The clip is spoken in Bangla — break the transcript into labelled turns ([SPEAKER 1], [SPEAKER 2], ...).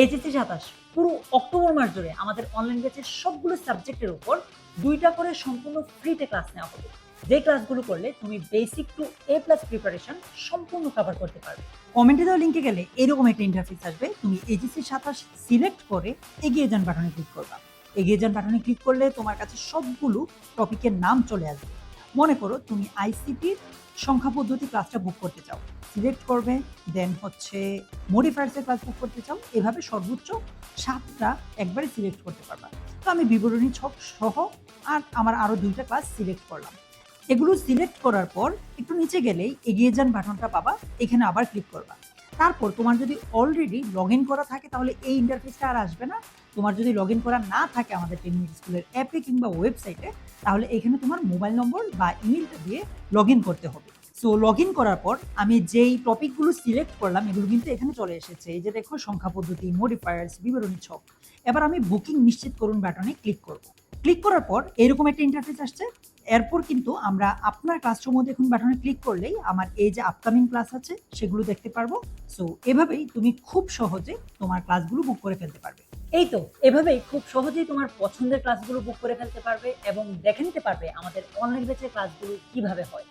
[SPEAKER 1] এইচএসসি সাতাশ, পুরো অক্টোবর মাস জুড়ে আমাদের অনলাইন ব্যাচের সবগুলো সাবজেক্টের উপর দুইটা করে সম্পূর্ণ ফ্রিতে ক্লাস নেওয়া হবে। যে ক্লাসগুলো করলে তুমি basic to A plus preparation সম্পূর্ণ কভার করতে পারবে। কমেন্টে দেওয়া লিঙ্কে গেলে এরকম একটা ইন্টারফেস আসবে। তুমি এইচএসসি সাতাশ সিলেক্ট করে এগিয়ে যান বাটনে ক্লিক করবা। এগিয়ে যান বাটনে ক্লিক করলে তোমার কাছে সবগুলো টপিকের নাম চলে আসবে। মনে করো তুমি আইসিটির সংখ্যা পদ্ধতি ক্লাসটা বুক করতে চাও। সিলেক্ট করবে দেন হচ্ছে মডিফায়ার্সের ক্লাস বুক করতে চাও। এভাবে সর্বোচ্চ সাতটা একবারে সিলেক্ট করতে পারবা। তো আমি বিবরণী ছক সহ আর আমার আরও দুইটা ক্লাস সিলেক্ট করলাম। এগুলো সিলেক্ট করার পর একটু নিচে গেলেই এগিয়ে যান বাটনটা পাবা, এখানে আবার ক্লিক করবা। তারপর তোমার যদি অলরেডি লগ ইন করা থাকে, তাহলে এই ইন্টারফেসটা আর আসবে না। তোমার যদি লগ ইন করা না থাকে আমাদের টেন মিনিট স্কুলের অ্যাপে কিংবা ওয়েবসাইটে তাহলে এখানে তোমার মোবাইল নম্বর বা ইমেলটা দিয়ে লগ ইন করতে হবে। সো লগ ইন করার পর আমি যেই টপিকগুলো সিলেক্ট করলাম, এগুলো কিন্তু এখানে চলে এসেছে। এই যে দেখো, সংখ্যা পদ্ধতি মডিফায়ার্স বিবরণী ছক। এবার আমি বুকিং নিশ্চিত করুন বাটনে ক্লিক করব। ক্লিক করার পর এরকম একটা ইন্টারফেস আসছে। এরপর কিন্তু আমরা আপনার ক্লাসরুমও এখন বাটনে ক্লিক করলেই আমার এই যে আপকামিং ক্লাস আছে, সেগুলো দেখতে পারব। সো এভাবেই তুমি খুব সহজে তোমার ক্লাসগুলো বুক করে ফেলতে পারবে। এই তো, এভাবেই খুব সহজেই তোমার পছন্দের ক্লাসগুলো বুক করে ফেলতে পারবে এবং দেখে নিতে পারবে আমাদের অনলাইন ব্যাচের ক্লাসগুলো কীভাবে হয়।